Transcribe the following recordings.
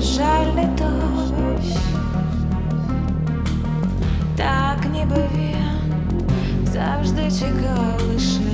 жаль не так ніби він завжди чекав лише.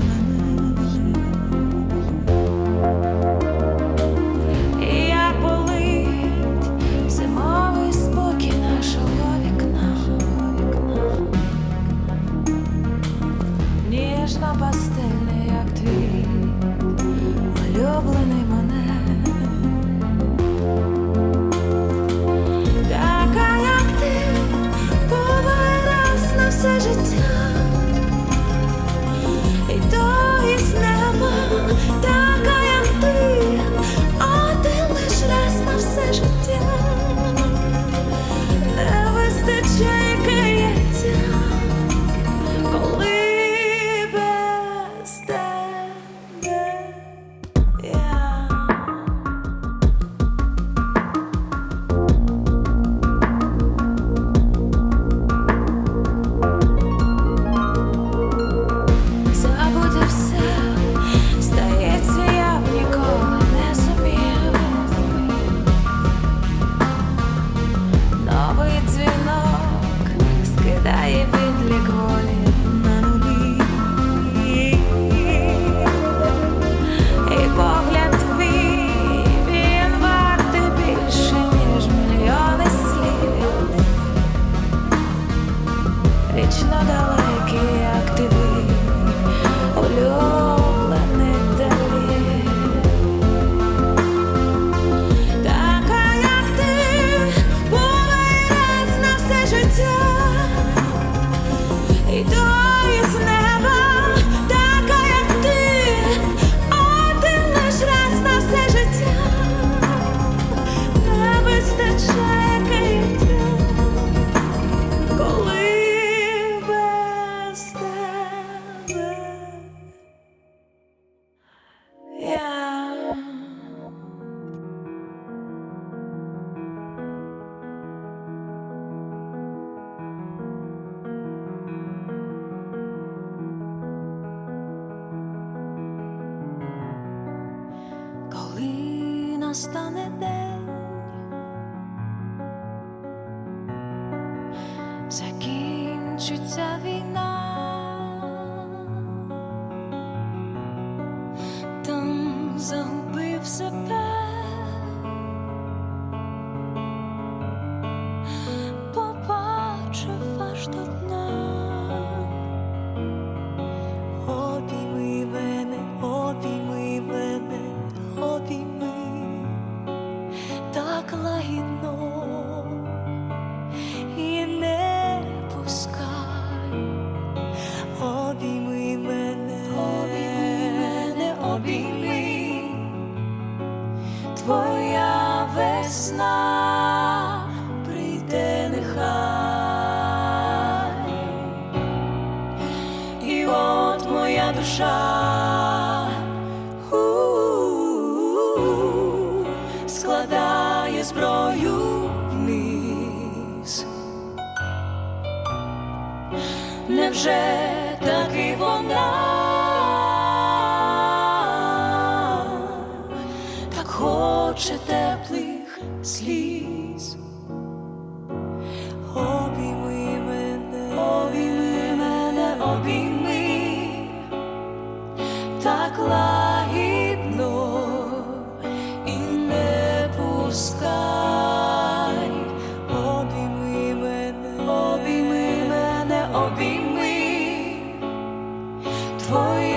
настане день, закінчиться війна. твоя весна прийде нехай, і от моя душа. У складає зброю вниз. Невже хоче теплих сліз. Обійми мене, обійми мене, обійми так лагідно і не пускай, обійми мене, обійми мене, обійми твоє.